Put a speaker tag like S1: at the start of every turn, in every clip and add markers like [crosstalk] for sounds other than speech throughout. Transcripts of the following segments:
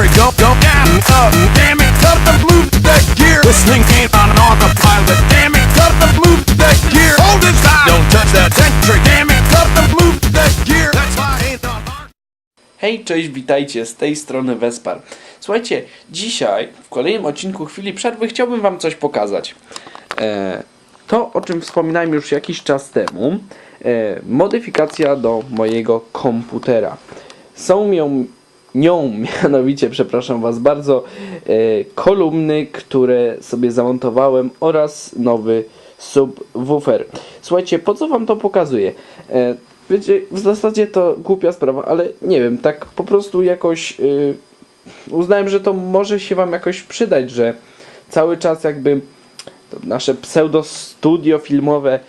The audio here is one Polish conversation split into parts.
S1: century. Go, go, down, up, damn it, cut the move that gear. This thing on. Damn it, cut the move that gear. Hold it tight. Don't touch that. Damn it, cut the move that gear. That's why ain't on.
S2: Hej, cześć, witajcie, z tej strony Wespar. Słuchajcie, dzisiaj w kolejnym odcinku Chwili Przerwy chciałbym Wam coś pokazać. E, to, o czym wspominałem już jakiś czas temu, e, modyfikacja do mojego komputera. Są ją, nią, [laughs] mianowicie, przepraszam Was bardzo, e, kolumny, które sobie zamontowałem oraz nowy subwoofer. Słuchajcie, po co Wam to pokazuję? E, Wiecie, w zasadzie to głupia sprawa, ale nie wiem, tak po prostu jakoś y, uznałem, że to może się Wam jakoś przydać, że cały czas jakby nasze pseudo studio filmowe,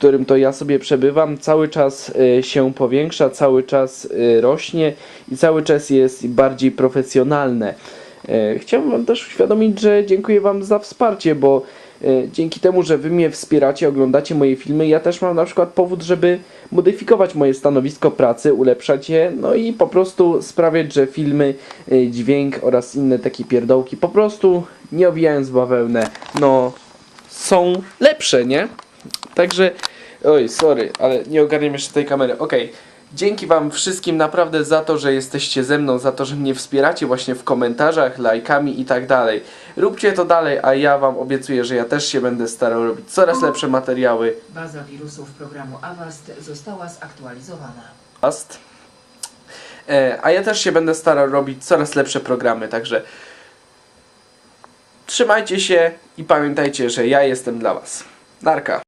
S2: którym to ja sobie przebywam, cały czas y, się powiększa, cały czas y, rośnie i cały czas jest bardziej profesjonalne. E, Chciałbym Wam też uświadomić, że dziękuję Wam za wsparcie, bo e, dzięki temu, że Wy mnie wspieracie, oglądacie moje filmy, ja też mam na przykład powód, żeby modyfikować moje stanowisko pracy, ulepszać je, no i po prostu sprawiać, że filmy, e, dźwięk oraz inne takie pierdołki po prostu nie owijając bawełnę, no są lepsze, nie? Także, oj, sorry, ale nie ogarniam jeszcze tej kamery. Okej, dzięki Wam wszystkim naprawdę za to, że jesteście ze mną, za to, że mnie wspieracie właśnie w komentarzach, lajkami i tak dalej. Róbcie to dalej, a ja Wam obiecuję, że ja też się będę starał robić coraz lepsze materiały.
S3: Baza wirusów programu Avast została zaktualizowana.
S2: Ast. E, a ja też się będę starał robić coraz lepsze programy, także trzymajcie się i pamiętajcie, że ja jestem dla Was. Narka.